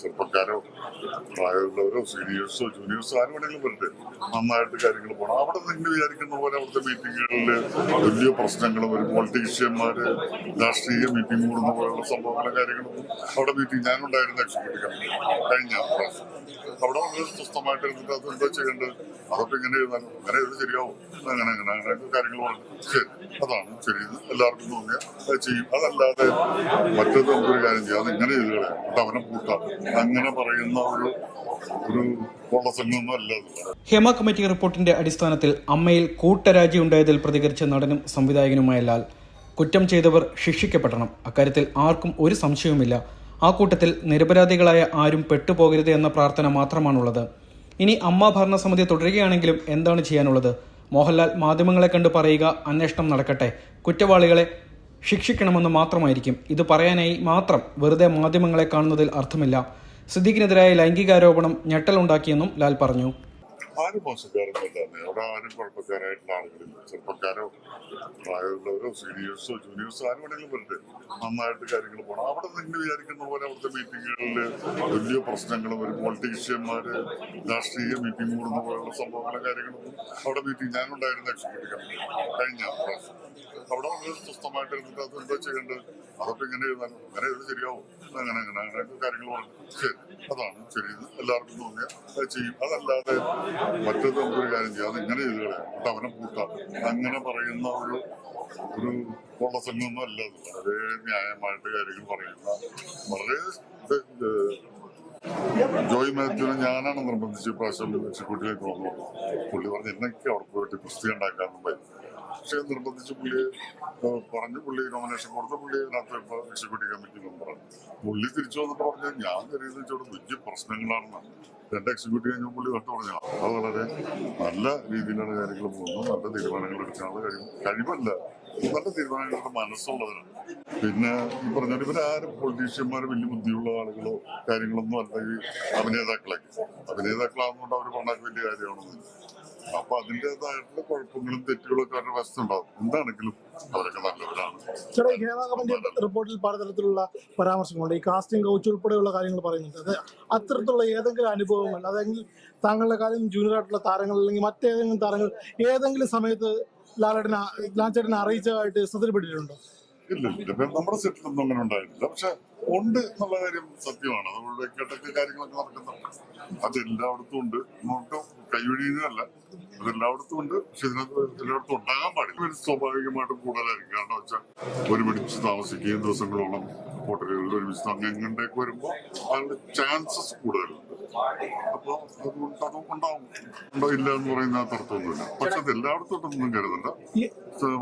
ചെറുപ്പക്കാരോ പ്രായമുള്ളവരോ സീനിയേഴ്സോ ജൂനിയേഴ്സോ ആരും വേണമെങ്കിലും വരട്ടെ. നന്നായിട്ട് കാര്യങ്ങൾ പോകണം അവിടെ നിങ്ങൾ വിചാരിക്കുന്ന പോലെ അവിടുത്തെ മീറ്റിങ്ങുകളിൽ വലിയ പ്രശ്നങ്ങളും ഒരു പൊളിറ്റീഷ്യന്മാർ രാഷ്ട്രീയ മീറ്റിംഗ് കൂടുന്ന പോലുള്ള സംഭവങ്ങളും കാര്യങ്ങളും. അവിടെ മീറ്റിംഗ് ഞാനുണ്ടായിരുന്ന എക്സിക്യൂട്ടീവ് കമ്മിറ്റി കഴിഞ്ഞ പ്രാവശ്യം. അവിടെ വളരെ സ്വസ്ഥമായിട്ട് ഇരുന്നിട്ട് അത് എന്താ ചെയ്യേണ്ടത്? അതൊക്കെ ഇങ്ങനെ ചെയ്താലും അങ്ങനെ ഇത് ശരിയാവും. അങ്ങനെ അങ്ങനെ അങ്ങനെ കാര്യങ്ങൾ ശരി. അതാണ് ശരി എല്ലാവർക്കും തോന്നിയ ചെയ്യും. അതല്ലാതെ മറ്റേത് നമുക്കൊരു കാര്യം ചെയ്യാം? അത് ഇങ്ങനെ ചെയ്ത് കളയാം? അവനെ കൂട്ടാം അങ്ങനെ പറയുന്ന ഒരു ഒരു ഹേമ കമ്മിറ്റി റിപ്പോർട്ടിന്റെ അടിസ്ഥാനത്തിൽ അമ്മയിൽ കൂട്ടരാജി ഉണ്ടായതിൽ പ്രതികരിച്ച നടനും സംവിധായകനുമായ ലാൽ കുറ്റം ചെയ്തവർ ശിക്ഷിക്കപ്പെടണം. അക്കാര്യത്തിൽ ആർക്കും ഒരു സംശയവുമില്ല. ആ കൂട്ടത്തിൽ നിരപരാധികളായ ആരും പെട്ടുപോകരുത് എന്ന പ്രാർത്ഥന മാത്രമാണുള്ളത്. ഇനി അമ്മ ഭരണസമിതി തുടരുകയാണെങ്കിലും എന്താണ് ചെയ്യാനുള്ളത്? മോഹൻലാൽ മാധ്യമങ്ങളെ കണ്ട് പറയുക അന്വേഷണം നടക്കട്ടെ. കുറ്റവാളികളെ ശിക്ഷിക്കണമെന്ന് മാത്രമായിരിക്കും. ഇത് പറയാനായി മാത്രം വെറുതെ മാധ്യമങ്ങളെ കാണുന്നതിൽ അർത്ഥമില്ല. സിദ്ദീഖിനെതിരായ ലൈംഗികാരോപണം ഞെട്ടലുണ്ടാക്കിയെന്നും ലാൽ പറഞ്ഞു. ആരും മോശക്കാരൊന്നുമല്ല. അവിടെ ആരും കുഴപ്പക്കാരായിട്ടുള്ള ആളുകളില്ല. ചെറുപ്പക്കാരോ പ്രായമുള്ളവരോ സീനിയേഴ്സോ ജൂനിയേഴ്സോ ആരും വേണമെങ്കിലും വരട്ടെ. നന്നായിട്ട് കാര്യങ്ങൾ പോകണം അവിടെ നിങ്ങൾ വിചാരിക്കുന്ന പോലെ അവിടുത്തെ മീറ്റിങ്ങുകളിൽ വലിയ പ്രശ്നങ്ങളും ഒരു പൊളിറ്റീഷ്യന്മാര് രാഷ്ട്രീയ മീറ്റിംഗ് കൂടുന്ന പോലുള്ള സംഭവങ്ങളും കാര്യങ്ങളൊന്നും അവിടെ മീറ്റിംഗ് ഞാനുണ്ടായിരുന്ന എക്സിക്യൂട്ടീവ് കഴിഞ്ഞ പ്രാവശ്യം. അവിടെ വളരെ സ്വസ്ഥമായിട്ട് ഇരുന്നിട്ട് അത് എന്താ ചെയ്യേണ്ടത്? അതൊക്കെ ഇങ്ങനെ ചെയ്താലും അങ്ങനെ ഇത് ശരിയാവും. അങ്ങനെ അങ്ങനെ അങ്ങനെ കാര്യങ്ങൾ പറഞ്ഞു. ശരി അതാണ് ശരി എല്ലാവർക്കും തോന്നിയ അത് ചെയ്യും. അതല്ലാതെ മറ്റേത് നമുക്കൊരു കാര്യം ചെയ്യാം? അത് ഇങ്ങനെ ചെയ്ത് കളയാം. എന്നിട്ട് അവനെ കൂട്ടാം അങ്ങനെ പറയുന്ന ഒരു ഒരു കൊള്ളസംഘമൊന്നും അല്ല വളരെ ന്യായമായിട്ട് കാര്യങ്ങൾ പറയുന്ന വളരെ ജോയ് മാത്യുവിനെ ഞാനാണ് നിർബന്ധിച്ച് പ്രാവശ്യം എക്സിക്യൂട്ടീവിലേക്ക് വന്നു പുള്ളി പറഞ്ഞ് എന്നൊക്കെ അവിടെ പോയിട്ട് പുസ്തകം ഉണ്ടാക്കാനും പറ്റും പക്ഷെ നിർബന്ധിച്ച് പുള്ളി പറഞ്ഞു. പുള്ളി നോമിനേഷൻ കൊടുത്ത പുള്ളി അതിനകത്ത് ഇപ്പൊ എക്സിക്യൂട്ടീവ് കമ്മിറ്റി മെമ്പറാണ് പുള്ളി തിരിച്ചു വന്നിട്ട് പറഞ്ഞു ഞാൻ കരുതി വെച്ചോട് വലിയ പ്രശ്നങ്ങളാണെന്ന് എന്റെ എക്സിക്യൂട്ടീവ് കഴിഞ്ഞ പുള്ളി തൊട്ട് പറഞ്ഞു. അത് വളരെ നല്ല രീതിയിലാണ് കാര്യങ്ങൾ പോകുന്നത്. നല്ല തീരുമാനങ്ങൾ എടുക്കാനുള്ള കഴിവ് കഴിവല്ല. നല്ല തീരുമാനങ്ങളുടെ മനസ്സുള്ളവരാണ് പിന്നെ ഈ പറഞ്ഞ ഇവരാരും പൊളിറ്റീഷ്യന്മാർ വലിയ ബുദ്ധിയുള്ള ആളുകളോ കാര്യങ്ങളൊന്നും അല്ല ഈ അഭിനേതാക്കളൊക്കെ അഭിനേതാക്കളാകുന്നതുകൊണ്ട് അവർ കൊണ്ടാക്കി വലിയ കാര്യമാണെന്നില്ല അപ്പൊ അതിന്റെതായിട്ടുള്ള കുഴപ്പങ്ങളും തെറ്റുകളും ഒക്കെ അവരുടെ വശത്തുണ്ടാവും എന്താണെങ്കിലും അവരൊക്കെ നല്ലവരാണ്. ചേട്ടാ ഈ ഹേമ കമ്മിറ്റി റിപ്പോർട്ടിൽ പലതരത്തിലുള്ള പരാമർശങ്ങളുണ്ട്. ഈ കാസ്റ്റിംഗ് കൗച്ച് ഉൾപ്പെടെയുള്ള കാര്യങ്ങൾ പറയുന്നുണ്ട്. അത് അത്തരത്തിലുള്ള ഏതെങ്കിലും അനുഭവങ്ങൾ അതെങ്കിൽ താങ്കളുടെ കാര്യം ജൂനിയർ ആയിട്ടുള്ള താരങ്ങൾ അല്ലെങ്കിൽ മറ്റേതെങ്കിലും താരങ്ങൾ ഏതെങ്കിലും സമയത്ത് ലാലേട്ടനെ ലാൽച്ചേട്ടനെ അറിയിച്ചതായിട്ട് ശ്രദ്ധയിൽപ്പെട്ടിട്ടുണ്ടോ? ഇല്ല ഇല്ല. നമ്മുടെ സെറ്റിലൊന്നും അങ്ങനെ ഉണ്ടായിട്ടില്ല. പക്ഷെ ഉണ്ട് എന്നുള്ള കാര്യം സത്യമാണ്. നമ്മളുടെ കേട്ടൊക്കെ കാര്യങ്ങളൊക്കെ നടക്കുന്നുണ്ട്. അത് എല്ലായിടത്തും ഉണ്ട്. നമുക്ക് കൈവഴിയുന്നതല്ല അത് എല്ലായിടത്തും ഉണ്ട്. പക്ഷെ ഇതിനകത്ത് എല്ലായിടത്തും ഉണ്ടാകാൻ പാടില്ല. ഒരു സ്വാഭാവികമായിട്ടും കൂടുതലായിരിക്കും. കാരണം വെച്ചാൽ ഒരുമിച്ച് താമസിക്കുകയും ദിവസങ്ങളോളം ഹോട്ടലുകളിൽ ഒരുമിച്ച് അങ്ങനെയൊക്കെ വരുമ്പോൾ അതിന്റെ ചാൻസസ് കൂടുതലുണ്ട്. അപ്പൊ അതുകൊണ്ട് അതും ഉണ്ടാവും ഉണ്ടോ ഇല്ല എന്ന് പറയുന്ന തർക്കമൊന്നുമില്ല പക്ഷെ അത് എല്ലായിടത്തോട്ടൊന്നും കരുതണ്ട.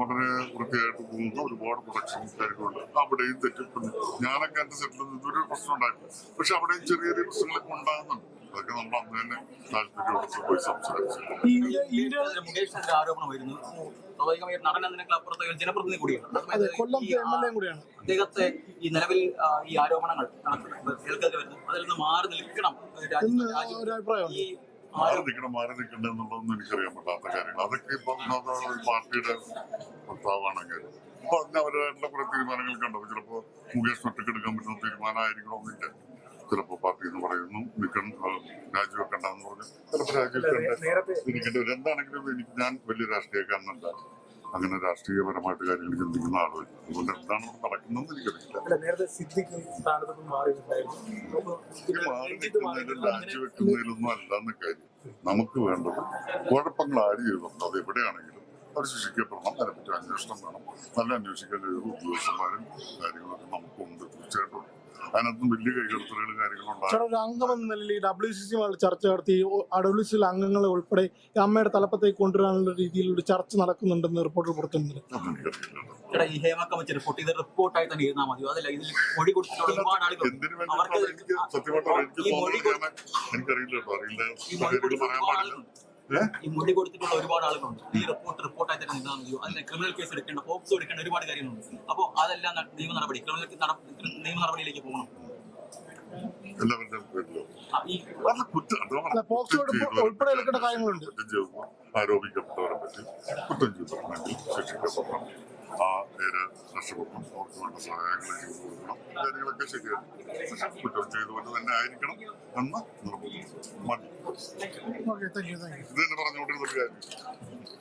വളരെ വൃത്തിയായിട്ട് പോകുന്ന. ഒരുപാട് പ്രൊഡക്ഷൻ കാര്യങ്ങളുണ്ട്. അവിടെയും തെറ്റിട്ടുണ്ട്. ഞാനൊക്കെ എന്റെ സെറ്റിൽ ഇതൊരു പ്രശ്നം ഉണ്ടായിട്ടില്ല. പക്ഷെ അവിടെയും ചെറിയ ചെറിയ പ്രശ്നങ്ങളൊക്കെ ഉണ്ടാകുന്നുണ്ട്. അതൊക്കെ നമ്മൾ അന്ന് തന്നെ താല്പര്യത്തോടെ പോയി സംസാരിച്ചു. ആരോപണം വരുന്നു. സ്വാഭാവികമായി നടൻ എന്നതിനേക്കാൾ അപ്പുറത്തെ ഒരു ജനപ്രതിനിധി കൂടിയാണ്. ഈ, അദ്ദേഹത്തെ നിലവിൽ ഈ ആരോപണങ്ങൾ വരുന്നു. അതിൽ നിന്ന് മാറി നിൽക്കണം രാജ്യം- ഒരു അഭിപ്രായമുണ്ട്. ഈ മാറി ആരോ- നിൽക്കണം മാറി നിൽക്കണ്ട എന്നുള്ളതൊന്നും എനിക്കറിയാൻ പറ്റാത്ത കാര്യങ്ങൾ. അതൊക്കെ ഇപ്പൊ പാർട്ടിയുടെ ഭർത്താവാണെങ്കിൽ അപ്പൊ അതിന് അവരുടേതായിട്ടുള്ള കുറെ തീരുമാനങ്ങൾ കണ്ടത് ചിലപ്പോ മുകേഷ് ഒറ്റക്കെടുക്കാൻ എടുക്കാൻ പറ്റുന്ന തീരുമാനമായിരിക്കണമെന്നില്ല ചിലപ്പോ പാർട്ടി എന്ന് പറയുന്നു. നിൽക്കണം രാജിവെക്കണ്ട എന്ന് പറഞ്ഞു ചിലപ്പോ രാജിവെക്കണ്ട. ഇരിക്കേണ്ടി വരും എന്താണെങ്കിലും എനിക്ക് ഞാൻ വലിയ രാഷ്ട്രീയക്കാരനല്ല. അങ്ങനെ രാഷ്ട്രീയപരമായിട്ട് കാര്യങ്ങൾ ചിന്തിക്കുന്ന ആളുകൾ അതുകൊണ്ട് എന്താണ് ഇവിടെ നടക്കുന്നതെന്ന് എനിക്കറിയില്ല. രാജിവെക്കുന്നതിലൊന്നും അല്ലെന്ന് കാര്യം നമുക്ക് വേണ്ടത് കുഴപ്പങ്ങൾ ആര് ചെയ്തിട്ടുണ്ട് അത് എവിടെയാണെങ്കിലും അവർ ശിക്ഷിക്കപ്പെടണം അതിനെപ്പറ്റി അന്വേഷണം വേണം. നല്ല അന്വേഷിക്കാൻ ഒരു ഉദ്യോഗസ്ഥന്മാരും കാര്യങ്ങളൊക്കെ നമുക്കുണ്ട് തീർച്ചയായിട്ടും. അതിനകത്തും വലിയ കൈകടത്തലുകളും കാര്യങ്ങളും നിലയിൽ ഡബ്ല്യു സി സി ചർച്ച നടത്തി ഡബ്ല്യു സി അംഗങ്ങളെ ഉൾപ്പെടെ അമ്മയുടെ തലപ്പത്തേക്ക് കൊണ്ടുവരാനുള്ള രീതിയിൽ ഒരു ചർച്ച നടക്കുന്നുണ്ടെന്ന് റിപ്പോർട്ടിൽ എനിക്കറിയില്ല ഈ ഹേമ കമ്മിറ്റി റിപ്പോർട്ട് ഇത് റിപ്പോർട്ടായി തന്നെ ഇരുന്നാൽ മതിയോ അതല്ല ഇതിൽ മൊഴി കൊടുത്തിട്ടുള്ള ഒരുപാട് ആളുകൾ എന്തിനു അവർക്ക് വേണ്ടിയിട്ടാണ് എനിക്ക് സത്യമായിട്ട് എനിക്ക് ഈ മൊഴി തോന്നുന്നത് ഞാൻ- എനിക്കറിയില്ല അറിയില്ല. പറയാൻ പാടില്ല. ഈ മൊഴി കൊടുത്തിട്ടുള്ള ഒരുപാട് ആളുകളുണ്ട്. ഈ റിപ്പോർട്ട് റിപ്പോർട്ടായി തന്നെ നിന്നാൽ മതിയോ? അതിന് ക്രിമിനൽ കേസ് എടുക്കേണ്ട പോക്സോ എടുക്കേണ്ട ഒരുപാട് കാര്യങ്ങളുണ്ട്. അപ്പോൾ അതെല്ലാം നിയമ നടപടി ക്രിമിനൽ നിയമ നടപടിയിലേക്ക് പോകണം. ഉൾപ്പെടെ എടുക്കേണ്ട കാര്യങ്ങളുണ്ട്. ആരോപിക്കപ്പെട്ടവരെ പറ്റി കുറ്റം ശിക്ഷിക്കപ്പെടണം. ആ പേര് രക്ഷപ്പെടണം അവർക്ക് വേണ്ട സഹായങ്ങൾ ചെയ്തു കൊടുക്കണം കാര്യങ്ങളൊക്കെ ശരിയാണ് പക്ഷെ കുറ്റം ചെയ്തുകൊണ്ട് തന്നെ ആയിരിക്കണം എന്ന് നിർബന്ധം. മതി. ഇത് തന്നെ പറഞ്ഞുകൊണ്ടിരുന്നൊരു കാര്യം.